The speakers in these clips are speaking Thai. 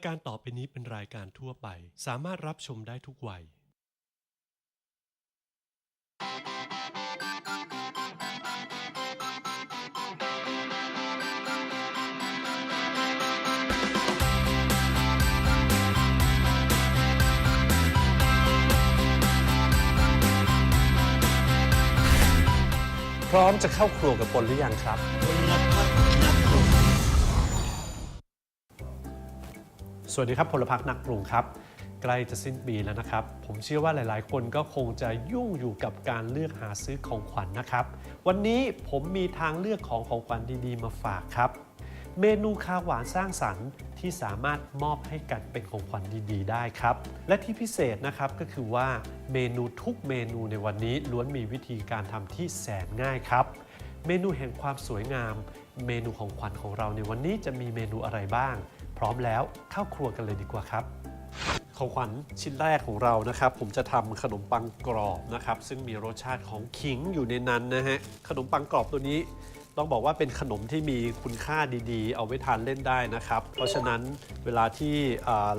ายการต่อไปนี้เป็นรายการทั่วไป สามารถรับชมได้ทุกวัย พร้อมจะเข้าครัวกับปนหรือยังครับ วัสดีครับพลพักนักปรุงครับ ใกล้จะสิ้นปีแล้วนะครับ ผมเชื่อว่าหลายๆ คนก็คงจะยุ่งอยู่กับการเลือกหาซื้อของขวัญนะครับ วันนี้ผมมีทางเลือกของของขวัญดีๆ มาฝากครับ เมนูคาวหวานสร้างสรรค์ที่สามารถมอบให้กันเป็นของขวัญดีๆ ได้ครับ และที่พิเศษนะครับก็คือว่าเมนูทุกเมนูในวันนี้ล้วนมีวิธีการทำที่แสนง่ายครับเมนูแห่งความสวยงาม เมนูของขวัญของเราในวันนี้จะมีเมนูอะไรบ้าง พร้อมแล้วเข้าครัวกันเลยดีกว่าครับของขวัญชิ้นแรกของเรานะครับ ผมจะทำขนมปังกรอบนะครับ ซึ่งมีรสชาติของขิงอยู่ในนั้นนะฮะขนมปังกรอบตัวนี้ ต้องบอกว่าเป็นขนมที่มีคุณค่าดีๆ เอาไว้ทานเล่นได้นะครับ เพราะฉะนั้นเวลาที่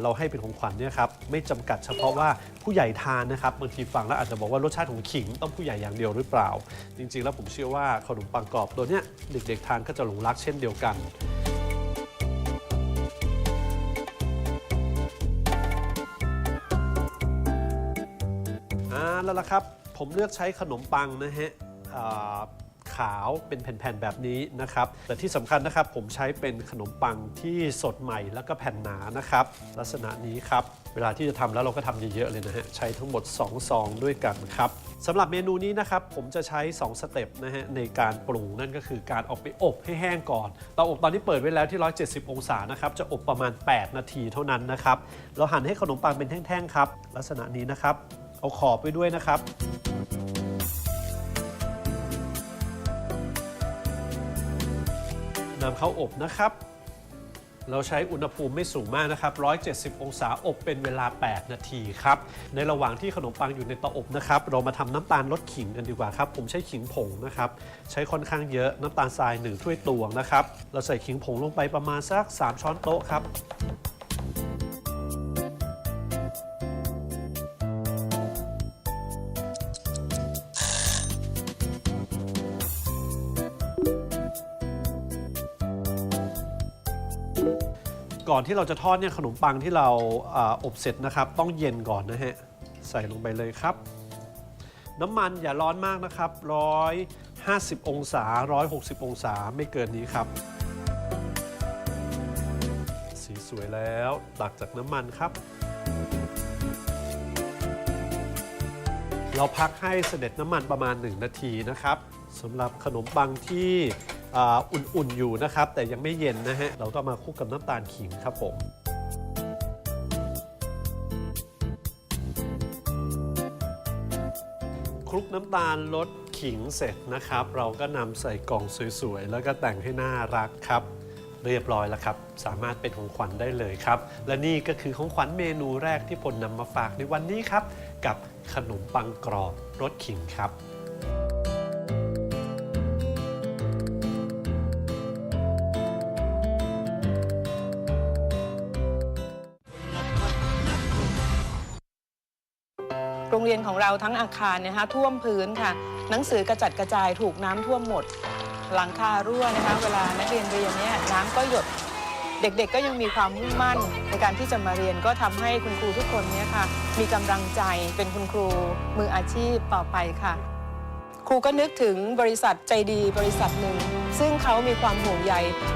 เราให้เป็นของขวัญเนี่ยครับไม่จำกัดเฉพาะว่าผู้ใหญ่ทานนะครับบางทีฟังแล้วอาจจะบอกว่ารสชาติของขิงต้องผู้ใหญ่อย่างเดียวหรือเปล่า จริงๆ แล้วผมเชื่อว่าขนมปังกรอบตัวเนี้ยเด็กๆทานก็จะหลงรักเช่นเดียวกัน แล้วล่ะครับ ผมเลือกใช้ขนมปังนะฮะขาวเป็นแผ่นๆแบบนี้นะครับ แต่ที่สำคัญนะครับผมใช้เป็นขนมปังที่สดใหม่แล้วก็แผ่นหนานะครับ ลักษณะนี้ครับ เวลาที่จะทำแล้วเราก็ทำเยอะๆเลยนะฮะใช้ทั้งหมด 2 ซองด้วยกันครับสำหรับเมนูนี้นะครับผมจะใช้ 2 สเต็ปนะฮะในการปรุงนั่นก็คือการเอาไปอบให้แห้งก่อนเตาอบตอนนี้เปิดไว้แล้วที่ 170 องศานะครับจะอบประมาณ 8 นาทีเท่านั้นนะครับเราหั่นให้ขนมปังเป็นแท่งๆครับลักษณะนี้นะครับ เอาขอบไปด้วยนะครับ นำเข้าอบนะครับ เราใช้อุณหภูมิไม่สูงมากนะครับ 170 องศาอบเป็นเวลา 8 นาทีครับ ในระหว่างที่ขนมปังอยู่ในเตาอบนะครับ เรามาทำน้ำตาลลดขิงกันดีกว่าครับ ผมใช้ขิงผงนะครับ ใช้ค่อนข้างเยอะ น้ำตาลทราย 1 ถ้วยตวงนะครับ เราใส่ขิงผงลงไปประมาณสัก 3 ช้อนโต๊ะครับ ก่อนที่เราจะทอดเนี่ยขนมปังที่เราอบเสร็จนะครับ ต้องเย็นก่อนนะฮะ ใส่ลงไปเลยครับ น้ำมันอย่าร้อนมากนะครับ150องศา160องศาไม่เกินนี้ครับ สีสวยแล้วตักจากน้ำมันครับ เราพักให้เสด็จน้ำมันประมาณ 1 นาทีนะครับสำหรับขนมปังที่ อุ่นๆอยู่นะครับ แต่ยังไม่เย็นนะฮะ เราก็มาคลุกกับน้ำตาลขิงครับผมคลุกน้ำตาลลดขิงเสร็จนะครับ เราก็นำใส่กล่องสวยๆ แล้วก็แต่งให้น่ารักครับ เรียบร้อยแล้วครับ สามารถเป็นของขวัญได้เลยครับ และนี่ก็คือของขวัญเมนูแรกที่พลนำมาฝากในวันนี้ครับ กับขนมปังกรอบรสขิงครับ เราทั้งอาคารเนะคะท่วมพื้นค่ะ หนังสือกระจัดกระจายถูกน้ำท่วมหมด หลังคารั่วนะคะ เวลานักเรียนเรียนเนี่ยน้ำก็หยด เด็กๆก็ยังมีความมุ่งมั่นในการที่จะมาเรียนก็ทำให้คุณครูทุกคนเนี่ยค่ะ มีกำลังใจเป็นคุณครูมืออาชีพต่อไปค่ะ ครูก็นึกถึงบริษัทใจดีบริษัทหนึ่ง ซึ่งเขามีความห่วงใย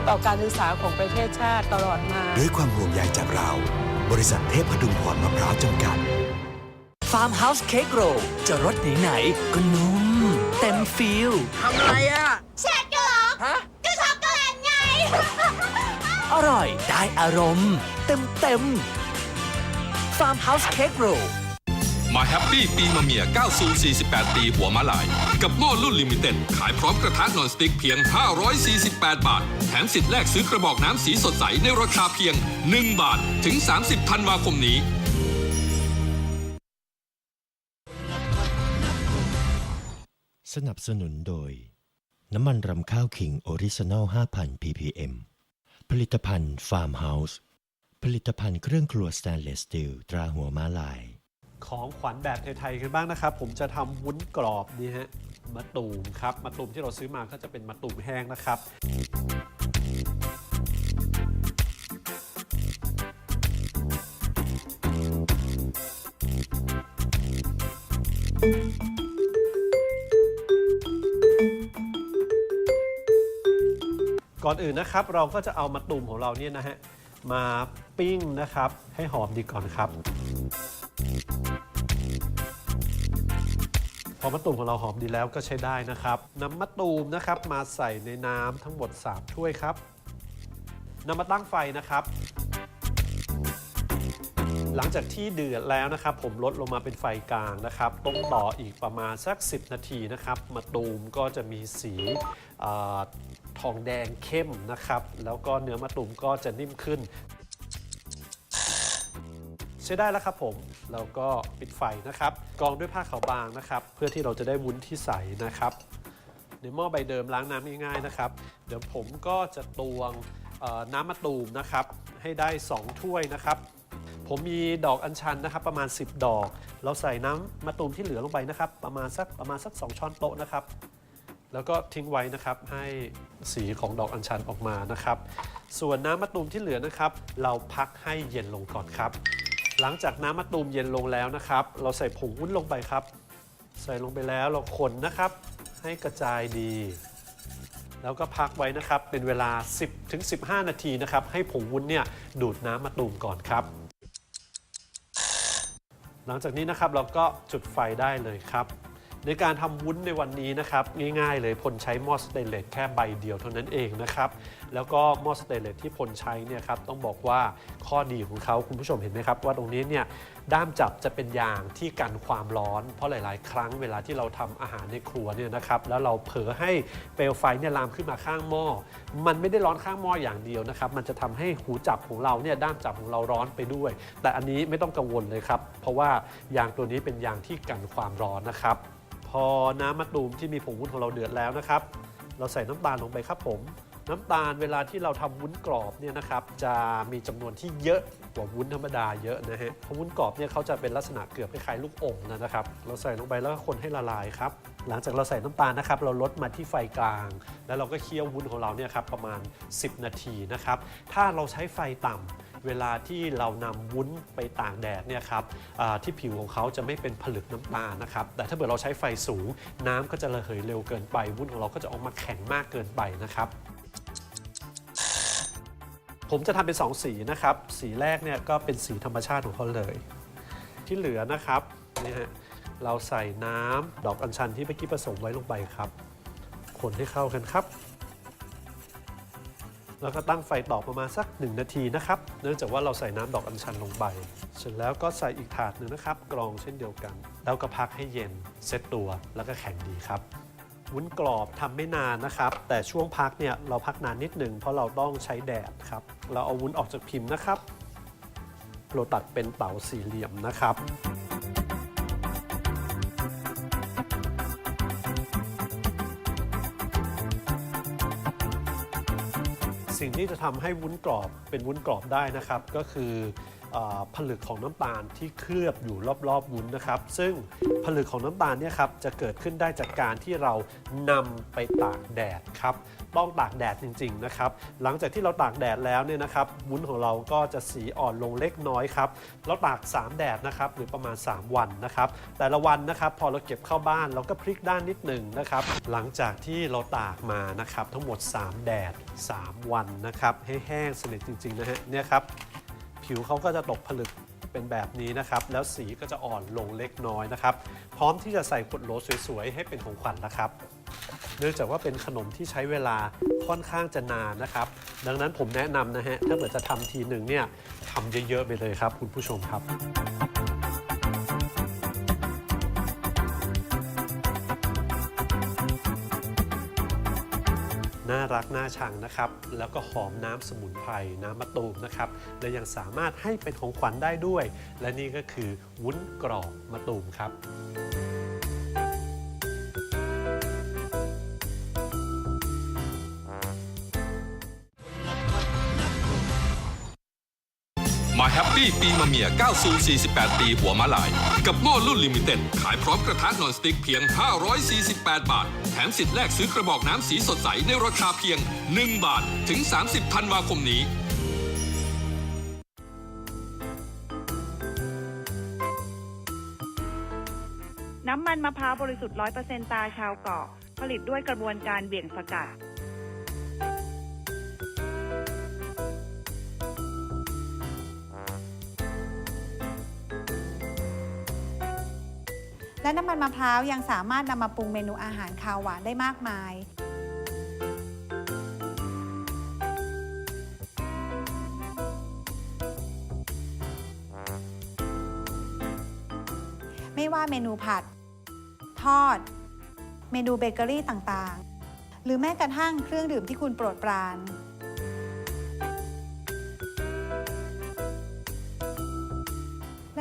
ต่อการศึกษาของประเทศชาติตลอดมา ด้วยความห่วงใยจากเรา บริษัทเทพพดุงพรมะพร้าวจำกัด ฟาร์มเฮาส์เค้กโรลจะรสไหนๆก็นุ่ม เต็มฟิลทำอะไรอะเช็ดกันเหรอฮะก็ช็อกโกแลตไง อร่อยได้อารมณ์ เต็มเต็มฟาร์มเฮาส์เค้กโรลมาแฮปปี้ปีมะเมีย9ซู48 ปีหัวมาลาย กับหม้อรุ่นลิมิเต็ด ขายพร้อมกระทะนอนสติ๊กเพียง 548 บาท แถมสิทธิ์แลกซื้อกระบอกน้ำสีสดใสในราคาเพียง 1 บาท ถึง 30 ธันวาคมนี้ สนับสนุนโดย น้ำมันรำข้าวขิงออริจินอล 5,000 ppm ผลิตภัณฑ์ฟาร์มเฮาส์ผผลิตภัณฑ์เครื่องครัวสแตนเลสสตีลตราหัวม้าลาย ของขวัญแบบไทยๆกันบ้างนะครับ ผมจะทำวุ้นกรอบนี่ฮะมะตูมครับมะตูมที่เราซื้อมาก็จะเป็นมะตูมแห้งนะครับ ก่อนอื่นนะครับ เราก็จะเอามะตูมของเราเนี่ยนะฮะมาปิ้งนะครับ ให้หอมดีก่อนครับ พอมะตูมของเราหอมดีแล้วก็ใช้ได้นะครับนำมะตูมนะครับมาใส่ในน้ำทั้งหมด 3 ถ้วยครับนำมาตั้งไฟนะครับ หลังจากที่เดือดแล้วนะครับ ผมลดลงมาเป็นไฟกลางนะครับต้มต่ออีกประมาณสัก 10 นาทีนะครับมะตูมก็จะมีสี อาทองแดงเข้มนะครับ แล้วก็เนื้อมะตูมก็จะนิ่มขึ้น ใช้ได้แล้วครับผมเราก็ปิดไฟนะครับกรองด้วยผ้าขาวบางนะครับ เพื่อที่เราจะได้วุ้นที่ใสนะครับ ในหม้อใบเดิมล้างน้ำง่ายๆนะครับ เดี๋ยวผมก็จะตวงน้ำมะตูมนะครับ ให้ได้ 2 ถ้วยนะครับผมมีดอกอัญชันนะครับประมาณ 10 ดอก เราใส่น้ำมะตูมที่เหลือลงไปนะครับ ประมาณสักประมาณสัก 2 ช้อนโต๊ะนะครับ แล้วก็ทิ้งไว้นะครับให้สีของดอกอัญชันออกมานะครับ ส่วนน้ำมะตูมที่เหลือนะครับ เราพักให้เย็นลงก่อนครับ หลังจากน้ำมะตูมเย็นลงแล้วนะครับ เราใส่ผงวุ้นลงไปครับ ใส่ลงไปแล้วเราคนนะครับ ให้กระจายดี แล้วก็พักไว้นะครับเป็นเวลา 10ถึง15 นาทีนะครับ ให้ผงวุ้นเนี่ยดูดน้ำมะตูมก่อนครับ หลังจากนี้นะครับเราก็จุดไฟได้เลยครับ ในการทำวุ้นในวันนี้นะครับง่ายๆเลยพลใช้หม้อสเตนเลสแค่ใบเดียวเท่านั้นเองนะครับแล้วก็หม้อสเตนเลสที่พลใช้เนี่ยครับต้องบอกว่าข้อดีของเขาคุณผู้ชมเห็นไหมครับ ว่าตรงนี้เนี่ยด้ามจับจะเป็นยางที่กันความร้อน เพราะหลายๆ ครั้งเวลาที่เราทำอาหารในครัวเนี่ยนะครับแล้วเราเผลอให้เปลวไฟเนี่ยลามขึ้นมาข้างหม้อ มันไม่ได้ร้อนข้างหม้ออย่างเดียวนะครับมันจะทำให้หูจับของเราเนี่ยด้ามจับของเราร้อนไปด้วย แต่อันนี้ไม่ต้องกังวลเลยครับเพราะว่ายางตัวนี้เป็นยางที่กันความร้อนนะครับ อน้ำมะตูมที่มีผงวุ้นของเราเดือดแล้วนะครับ เราใส่น้ำตาลลงไปครับผม น้ำตาลเวลาที่เราทำวุ้นกรอบเนี่ยนะครับ จะมีจำนวนที่เยอะกว่าวุ้นธรรมดาเยอะนะฮะเพราะวุ้นกรอบเนี่ยเขาจะเป็นลักษณะเกือบคล้ายๆลูกอมนะครับ เราใส่ลงไปแล้วก็คนให้ละลายครับ หลังจากเราใส่น้ำตาลนะครับ เราลดมาที่ไฟกลาง แล้วเราก็เคี่ยววุ้นของเราเนี่ยครับประมาณ 10 นาทีนะครับ ถ้าเราใช้ไฟต่ำ เวลาที่เรานำวุ้นไปตากแดดเนี่ยครับที่ผิวของเขาจะไม่เป็นผลึกน้ำตาลนะครับ แต่ถ้าเกิดเราใช้ไฟสูง น้ำก็จะระเหยเร็วเกินไป วุ้นของเราก็จะออกมาแข็งมากเกินไปนะครับผมจะทำเป็น 2 สีนะครับ สีแรกเนี่ยก็เป็นสีธรรมชาติของเขาเลย ที่เหลือนะครับนี่ฮะเราใส่น้ำดอกอัญชันที่เมื่อกี้ผสมไว้ลงไปครับ คนให้เข้ากันครับ แล้วก็ตั้งไฟต่อประมาณสัก 1 นาทีนะครับ เนื่องจากว่าเราใส่น้ำดอกอัญชันลงไป เสร็จแล้วก็ใส่อีกถาดหนึ่งนะครับ กรองเช่นเดียวกัน แล้วก็พักให้เย็นเซตตัวแล้วก็แข็งดีครับวุ้นกรอบทำไม่นานนะครับ แต่ช่วงพักเนี่ยเราพักนานนิดหนึ่งเพราะเราต้องใช้แดดครับ เราเอาวุ้นออกจากพิมพ์นะครับเราตัดเป็นเต๋าสี่เหลี่ยมนะครับ สิ่งที่จะทำให้วุ้นกรอบเป็นวุ้นกรอบได้นะครับ ก็คือ ผลึกของน้ำตาลที่เคลือบอยู่รอบๆวุ้นนะครับ ซึ่งผลึกของน้ำตาลเนี่ยครับจะเกิดขึ้นได้จากการที่เรานำไปตากแดดครับต้องตากแดดจริงๆนะครับ หลังจากที่เราตากแดดแล้วเนี่ยนะครับวุ้นของเราก็จะสีอ่อนลงเล็กน้อยครับเราตาก 3 แดดนะครับหรือประมาณ 3 วันนะครับ แต่ละวันนะครับพอเราเก็บเข้าบ้านเราก็พลิกด้านนิดหนึ่งนะครับ หลังจากที่เราตากมานะครับทั้งหมด 3 แดด 3 วันนะครับให้แห้งสนิทจริงๆนะฮะเนี่ยครับ ผิวเขาก็จะตกผลึกเป็นแบบนี้นะครับ แล้วสีก็จะอ่อนลงเล็กน้อยนะครับ พร้อมที่จะใส่ขวดโหลสวยๆ ให้เป็นของขวัญนะครับ เนื่องจากว่าเป็นขนมที่ใช้เวลาค่อนข้างจะนานนะครับ ดังนั้นผมแนะนำนะฮะ ถ้าเกิดจะทำทีหนึ่งเนี่ยทำเยอะๆไปเลยครับ คุณผู้ชมครับ น่ารักน่าชังนะครับ แล้วก็หอมน้ำสมุนไพรน้ำมะตูมนะครับ และยังสามารถให้เป็นของขวัญได้ด้วย และนี่ก็คือวุ้นกรอบมะตูมครับ มาแฮปปี้ปีมาเมีย9ซู48 ปีหัวมาลาย กับหม้อรุ่นลิมิเต็ด ขายพร้อมกระทะนอนสติ๊กเพียง 548 บาท แถมสิทธิ์แลกซื้อกระบอกน้ำสีสดใส ในราคาเพียง 1 บาท ถึง 30ธันวาคมนี้น้ำมันมะพร้าวบริสุทธิ์100%ตาชาวเกาะ ผลิตด้วยกระบวนการเบี่ยงสกัด และน้ำมันมะพร้าวยังสามารถนำมาปรุงเมนูอาหารคาวหวานได้มากมาย ไม่ว่าเมนูผัด ทอด เมนูเบเกอรี่ต่างๆ หรือแม้กระทั่งเครื่องดื่มที่คุณโปรดปราน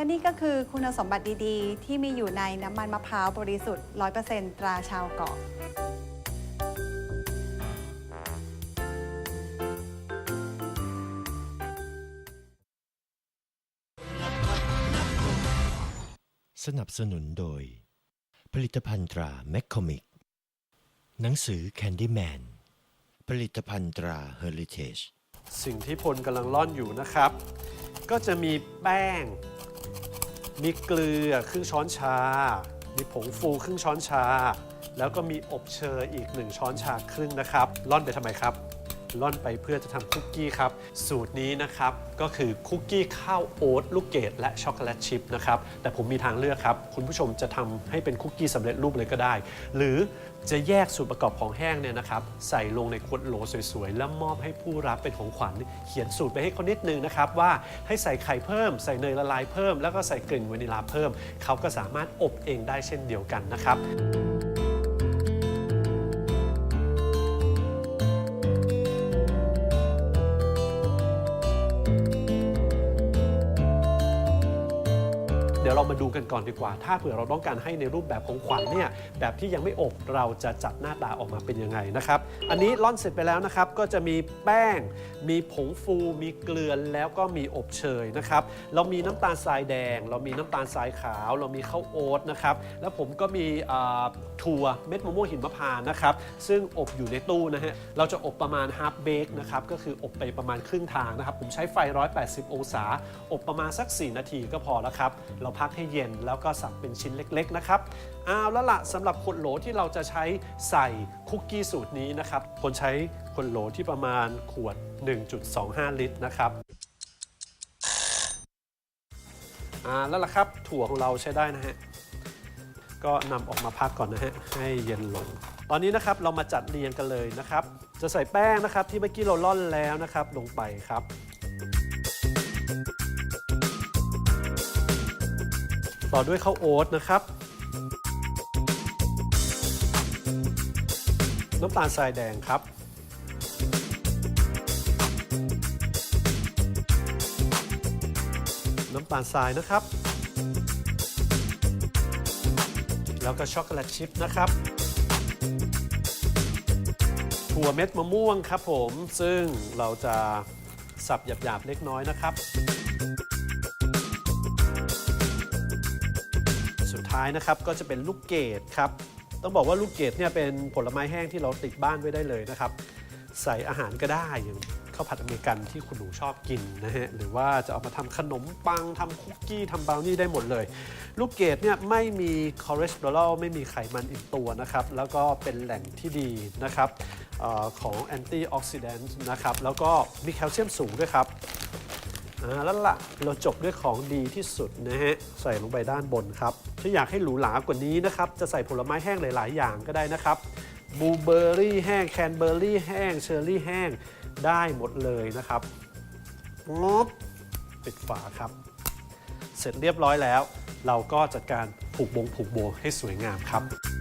และนี่ก็คือคุณสมบัติดีๆ ที่มีอยู่ในน้ำมันมะพร้าวบริสุทธิ์ 100%ตราชาวเกาะ สนับสนุนโดย ผลิตภัณฑ์ตราแมคคอมิก หนังสือ Candyman ผลิตภัณฑ์ตรา Heritage สิ่งที่พลกำลังร่อนอยู่นะครับ ก็จะมีแป้ง มีเกลือครึ่งช้อนชา มีผงฟูครึ่งช้อนชา แล้วก็มีอบเชยอีก 1 ช้อนชาครึ่งนะครับ ล่อนไปทำไมครับ ร่อนไปเพื่อจะทำคุกกี้ครับ สูตรนี้นะครับ ก็คือคุกกี้ข้าวโอ๊ตลูกเกดและช็อกโกแลตชิพนะครับ แต่ผมมีทางเลือกครับ คุณผู้ชมจะทำให้เป็นคุกกี้สำเร็จรูปเลยก็ได้ หรือจะแยกส่วนประกอบของแห้งเนี่ยนะครับ ใส่ลงในขวดโหลสวยๆ แล้วมอบให้ผู้รับเป็นของขวัญ เขียนสูตรไปให้เขานิดนึงนะครับ ว่าให้ใส่ไข่เพิ่ม ใส่เนยละลายเพิ่ม แล้วก็ใส่กลิ่นวานิลาเพิ่ม เขาก็สามารถอบเองได้เช่นเดียวกันนะครับ กันก่อนดีกว่า ถ้าเผื่อเราต้องการให้ในรูปแบบของขวัญเนี่ยแบบที่ยังไม่อบเราจะจัดหน้าตาออกมาเป็นยังไงนะครับ อันนี้ร่อนเสร็จไปแล้วนะครับ ก็จะมีแป้ง มีผงฟู มีเกลือแล้วก็มีอบเชยนะครับ เรามีน้ำตาลทรายแดง เรามีน้ำตาลทรายขาว เรามีข้าวโอ๊ตนะครับ แล้วผมก็มีถั่วเม็ดมะม่วงหินมะพร้าวนะครับ ซึ่งอบอยู่ในตู้นะฮะ เราจะอบประมาณฮา f เบ k นะครับ ก็คืออบไปประมาณครึ่งทางนะครับ ผมใช้ไฟ 180 องศา อบประมาณสัก 4 นาทีก็พอแล้วครับ เราพักให้เย็นแล้วก็สับเป็นชิ้นเล็กๆนะครับเอาแล้วละสำหรับขวดโหลที่เราจะใช้ใส่คุกกี้สูตรนี้นะครับคนใช้ขวดโหลที่ประมาณขวด 1.25 ลิตรนะครับอ่าแล้วล่ะครับถั่วของเราใช้ได้นะฮะก็นำออกมาพักก่อนนะฮะให้เย็นลง ตอนนี้นะครับเรามาจัดเรียงกันเลยนะครับ จะใส่แป้งนะครับที่เมื่อกี้เราล่อนแล้วนะครับลงไปครับ ต่อด้วยข้าวโอ๊ตนะครับ น้ำตาลทรายแดงครับ น้ำตาลทรายนะครับ แล้วก็ช็อกโกแลตชิพนะครับถั่วเม็ดมะม่วงครับผม ซึ่งเราจะสับหยาบๆเล็กน้อยนะครับ ท้ายนะครับก็จะเป็นลูกเกดครับต้องบอกว่าลูกเกดเนี่ยเป็นผลไม้แห้งที่เราติดบ้านไว้ได้เลยนะครับ ใส่อาหารก็ได้อย่างข้าวผัดอเมริกันที่คุณหนูชอบกินนะฮะหรือว่าจะเอามาทำขนมปังทำคุกกี้ทำบราวนี่ได้หมดเลย ลูกเกดเนี่ยไม่มีคอเลสเตอรอลไม่มีไขมันอิ่มตัวนะครับ แล้วก็เป็นแหล่งที่ดีนะครับออของแอนตี้ออกซิแดนต์นะครับ แล้วก็มีแคลเซียมสูงด้วยครับาแล้วละ่ะเราจบด้วยของดีที่สุดนะฮะใส่ลงไปด้านบนครับ ถ้าอยากให้หรูหรากว่านี้นะครับ จะใส่ผลไม้แห้งหลาย ๆ อย่างก็ได้นะครับบลูเบอร์รี่แห้งแคนเบอร์รี่แห้งเชอร์รี่แห้งได้หมดเลยนะครับงบปิดฝาครับ เสร็จเรียบร้อยแล้ว เราก็จัดการผูกบงผูกโบให้สวยงามครับ